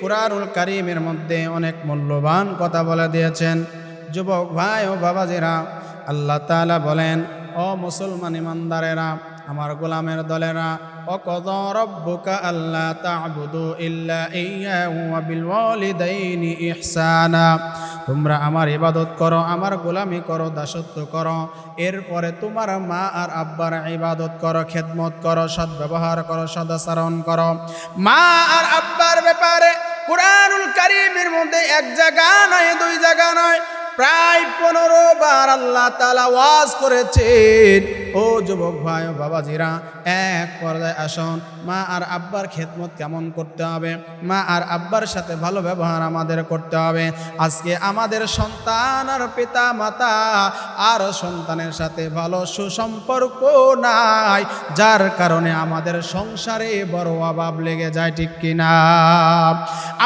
কুরআনুল কারীমের মধ্যে অনেক মূল্যবান কথা বলে দিয়েছেন। যুবক ভাই ও বাবাজিরা, আল্লাহ তাআলা বলেন, ও মুসলমান ইমানদারেরা, আমার গোলামের দলেরা, অকদ রব্বুকা আল্লাহ তা'বুদু ইহসানা। তোমরা আমার ইবাদত করো, আমার গোলামি করো, দাসত্ব করো। এরপরে তোমার মা আর আব্বার ইবাদত করো, খেদমত করো, সদ্ব্যবহার করো, সদাচরণ করো। মা আর আব্বার ব্যাপারে কুরআনুল কারিমের মধ্যে এক জায়গা নয়, দুই জায়গা নয়। প্রায় পনেরো বার আল্লাহ তালা ওয়াজ করেছেন। ও যুবক ভাই ও বাবাজিরা, এক পর্যায়ে আসুন। মা আর আব্বার খেদমত কেমন করতে হবে? মা আর আব্বার সাথে ভালো ব্যবহার আমাদের করতে হবে। আজকে আমাদের সন্তান আর পিতা মাতা আর সন্তানের সাথে ভালো সুসম্পর্ক নাই, যার কারণে আমাদের সংসারে বড় অভাব লেগে যায়, ঠিক কিনা?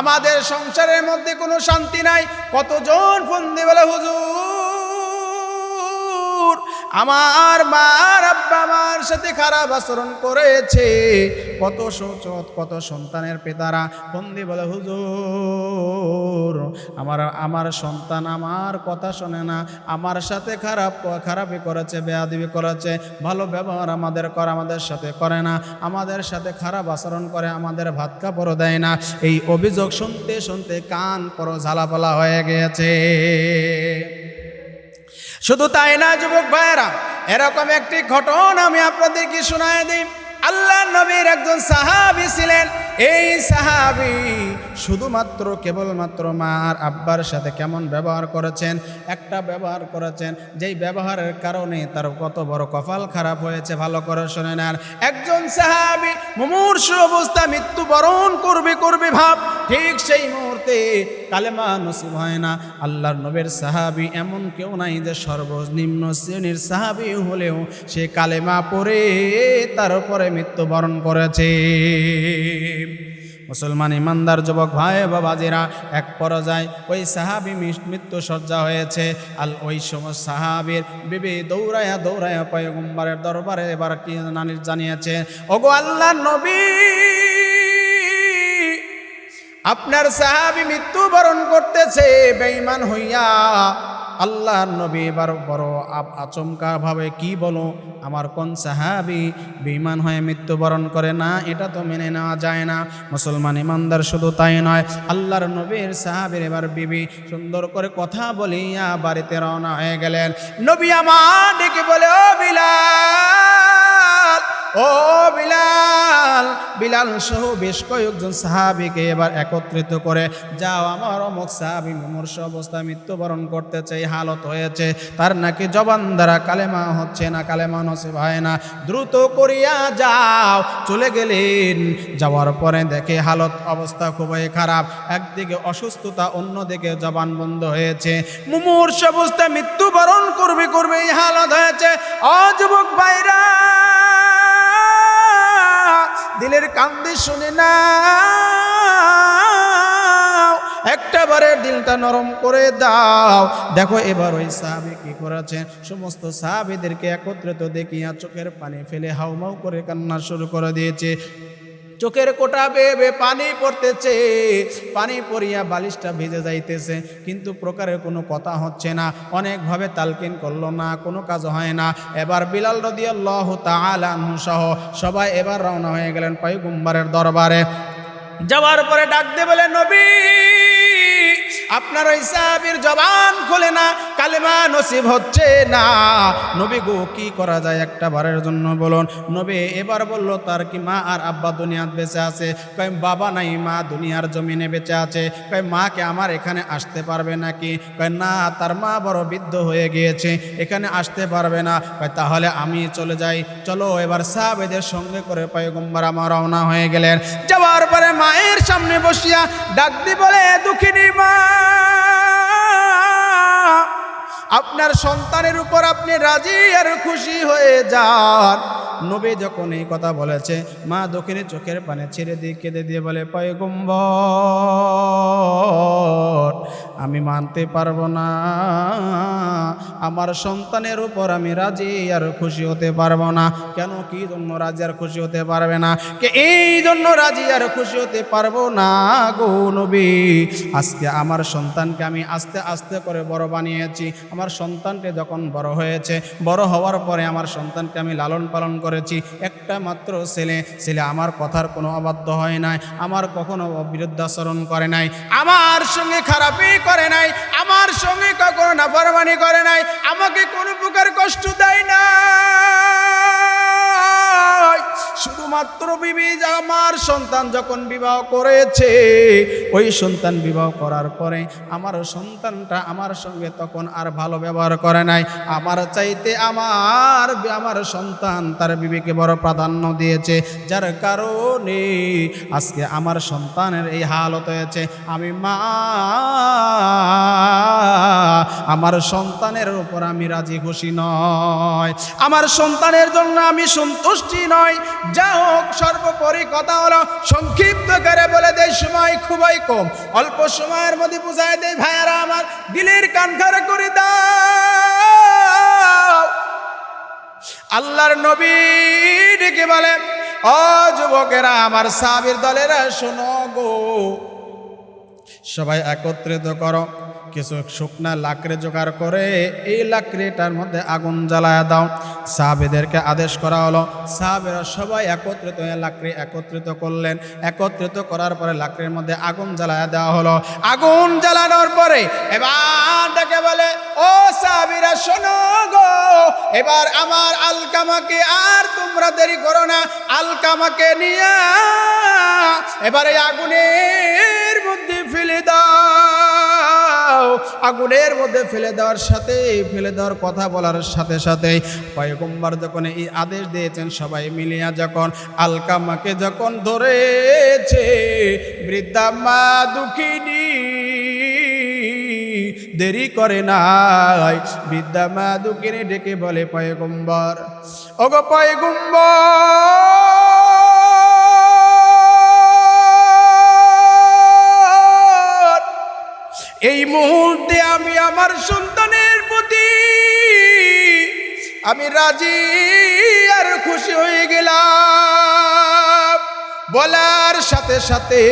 আমাদের সংসারের মধ্যে কোনো শান্তি নাই। কতজন ফোন দিয়ে বলে, হুজুর আমার মার আব্বা আমার সাথে খারাপ আচরণ করেছে। কত সচত, কত সন্তানের পিতারা ফোন দিয়ে বলে, হুজুর, আমার আমার সন্তান আমার কথা শোনে না। আমার সাথে খারাপ, খারাপই করেছে, বেয়াদিবি করেছে। ভালো ব্যবহার আমাদের করে, আমাদের সাথে করে না। আমাদের সাথে খারাপ আচরণ করে, আমাদের ভাত কাপড় দেয় না। এই অভিযোগ শুনতে শুনতে কান পর ঝালাপালা হয়ে গিয়েছে। শুধু তাই না, যুবক ভাইয়েরা, এরকম একটি ঘটনা আমি আপনাদেরকে শোনায় দিই। আল্লাহ নবীর একজন সাহাবি ছিলেন। এই সাহাবি শুধুমাত্র, কেবলমাত্র মা আর আব্বার সাথে কেমন ব্যবহার করেছেন? একটা ব্যবহার করেছেন, যেই ব্যবহারের কারণে তার কত বড় কপাল খারাপ হয়েছে, ভালো করে শোনেন আর একজন সাহাবি মুমূর্ষ অবস্থা মৃত্যুবরণ করবে করবে ভাব, ঠিক সেই মুহূর্তে কালেমা নসিব হয় না। আল্লাহর নবের সাহাবি এমন কেউ নাই যে সর্বনিম্ন শ্রেণির সাহাবি হলেও সে কালেমা পড়ে তার উপরে মৃত্যুবরণ করেছে। মুসলমান ইমানদার যুবক ভাই বাবাজিরা, এক পর্যায়ে ওই সাহাবি মৃত্যু সজ্জা হয়েছে। আল ওই সময় সাহাবির বিবি দৌড়ায়া দৌড়ায়া পয়গম্বরের দরবারে এবার কি জানিয়েছে, ওগো আল্লাহ নবী আপনার সাহাবি মৃত্যুবরণ করতেছে, বেঈমান হইয়া আল্লাহর নবী এবার বড় আপ- আচমকা ভাবে কি বলো? আমার কোন সাহাবি বেঈমান হয়ে মৃত্যুবরণ করে না? এটা তো মেনে নেওয়া যায় না। মুসলমান ইমানদার শুধু তাই নয়, আল্লাহর নবীর সাহাবির এবার বিবি সুন্দর করে কথা বলিয়া বাড়িতে রওনা হয়ে গেলেন। নবী আমার ডেকে বলে, ও বিলাল! ও বিলাল বিলাল সহ বেশ কয়েকজন সাহাবিকে এবার একত্রিত করে, যাও আমার অমুক সাহাবি মুমূর্ষ অবস্থায় মৃত্যুবরণ করতে চাই, হালত হয়েছে। তার নাকি জবান দ্বারা কালেমা হচ্ছে না, কালেমা নসিব হয় না। দ্রুত করিয়া যাও, চলে গেলেন। যাওয়ার পরে দেখে হালত অবস্থা খুবই খারাপ। একদিকে অসুস্থতা, অন্যদিকে জবান বন্ধ হয়েছে। মুমূর্ষ অবস্থায় মৃত্যুবরণ করবে করবে এই হালত হয়েছে। অযুবক বাইরা দিলের কান্দি শুনে না একটা বারে দিলটা নরম করে দাও। দেখো এবার ওই সাহাবি কি করেছেন সমস্ত সাহাবিদেরকে একত্রিত দেখিয়া চোখের পানি ফেলে হাউমাউ করে কান্না শুরু করে দিয়েছে। চোখের কোটা বেয়ে পানি পড়তেছে, পানি পড়িয়া বালিশটা ভিজে যাইতেছে, কিন্তু প্রকারের কোনো কথা হচ্ছে না। অনেকভাবে তালকিন করল না, কোনো কাজ হয় না। এবার বিলাল রদিয়াল্লাহ তাআলাহু সহ সবাই এবার রওনা হয়ে গেলেন পয়গম্বরের দরবারে। যাওয়ার পরে ডাক দে বলে, নবী! আপনার ওই সাহাবির জবান খুলে না, কালেমা নসিব হচ্ছে না। নবী গো, কি করা যায় একটা বারের জন্য বলুন। নবী এবার বলল, তার কি মা আর আব্বা দুনিয়াত বেঁচে আছে? কয়, বাবা নাই, মা দুনিয়ার জমিনে বেঁচে আছে। কয় মাকে আমার এখানে আসতে পারবে নাকি? কয়, না, তার মা বড় বৃদ্ধ হয়ে গিয়েছে, এখানে আসতে পারবে না। কয়, তাহলে আমি চলে যাই। চলো, এবার সাহাবেদের সঙ্গে করে পয়গম্বর আমার রওনা হয়ে গেলেন। যাওয়ার পরে মায়ের সামনে বসিয়া ডাক দি বলে, দুঃখিনী মা আপনার সন্তানের উপর আপনি রাজি আর খুশি হয়ে যান। নবী যখন এই কথা বলেছে, মা দক্ষিণে চোখের পানে ছেড়ে দিয়ে কেঁদে দিয়ে বলে, পয়গম্বর, আমি মানতে পারব না। আমার সন্তানের উপর আমি রাজি আর খুশি হতে পারব না। কেন কি জন্য রাজি আর খুশি হতে পারবে না? কে এই জন্য রাজি আর খুশি হতে পারব না গো নবী? আজকে আমার সন্তানকে আমি আস্তে আস্তে করে বড় বানিয়েছি। আমার সন্তানটি যখন বড় হয়েছে, বড় হওয়ার পরে আমার সন্তানকে আমি লালন পালন করেছি। একটা মাত্র ছেলে ছেলে আমার কথার কোনো অবাধ্য হয় নাই, আমার কখনো বিরুদ্ধাচরণ করে নাই, আমার সঙ্গে খারাপই করে নাই, আমার সঙ্গে কখনো নাফরমানি করে নাই, আমাকে কোনো প্রকার কষ্ট দেয় না শুধুমাত্র বিবি আমার সন্তান যখন বিবাহ করেছে, ওই সন্তান বিবাহ করার পরে আমার সন্তানটা আমার সঙ্গে তখন আর ভালো ব্যবহার করে নাই। আমার চাইতে আমার আমার সন্তান তার বিবিকে বড় প্রাধান্য দিয়েছে। যার কারণে আজকে আমার সন্তানের এই হালত হয়েছে। আমি মা, আমার সন্তানের উপর আমি রাজি খুশি নয়। আমার সন্তানের জন্য আমি সন্তুষ্টি নয়। যা হোক, সর্বোপরি কথা হলো, সংক্ষিপ্ত করে বলে দেয় সময় খুবই কম। অল্প সময়ের মধ্যে বুঝাই দেয় ভাইয়ারা আমার দিলের কান খারা করে দাও। আল্লাহর নবী ডেকে বলে অ যুবকেরা, আমার সাবির দলেরা, শোনো গো সবাই একত্রিত করো। কিছু শুকনা লাকড়ি জোগাড় করে এই লাকড়িটার মধ্যে আগুন জ্বালায় দাও। সাহাবেদেরকে আদেশ করা হলো, সাহাবেরা সবাই একত্রিত হয়ে লাকড়ি একত্রিত করলেন। একত্রিত করার পরে লাকড়ির মধ্যে আগুন জ্বালায় দেওয়া হলো। আগুন জ্বালানোর পরে এবার ডেকে বলে, ও সাহাবিরা, শোনো গো, এবার আমার আলকামাকে আর তোমরা দেরি করো না। আলকামাকে নিয়ে এবারে মধ্যে ফেলে দাও। আগুনের মধ্যে ফেলে দেওয়ার সাথে, ফেলে দেওয়ার কথা বলার সাথে সাথে পয়গম্বর যখন এই আদেশ দিয়েছেন, সবাই মিলিয়া যখন আলকামাকে যখন ধরেছে বৃদ্ধা মা দুঃখিনী, দেরি করে নাই। বিদ্যা মা দুঃখিনী ডেকে বলে, পয়গম্বর, ওগো পয়গম্বর এই মুহূর্তে আমি আমার সন্তানের প্রতি আমি রাজি আর খুশি হয়ে গেলাম। বলার সাথে সাথে,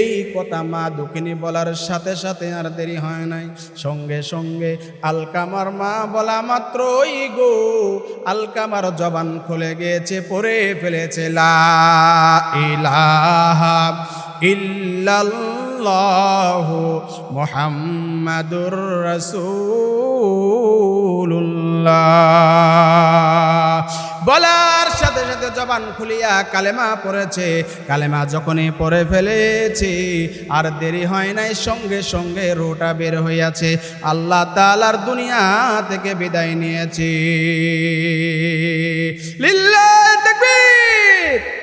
এই কথা মা দুঃখিনী বলার সাথে সাথে আর দেরি হয় নাই। সঙ্গে সঙ্গে আলকামার মা বলা মাত্রই গো, আলকামার জবান খুলে গিয়েছে পরে ফেলেছে। লা ইলাহা ইল্লাল্লাহু। মুহাম্মাদুর রাসূলুল্লাহ। বলার সাথে সাথে জবান খুলিয়া কালেমা পড়েছে। কালেমা যখনই পড়ে ফেলেছে, আর দেরি হয় নাই, সঙ্গে সঙ্গে রোটা বের হইয়াছে। আল্লাহ তালার দুনিয়া থেকে বিদায় নিয়েছে। তাকবীর!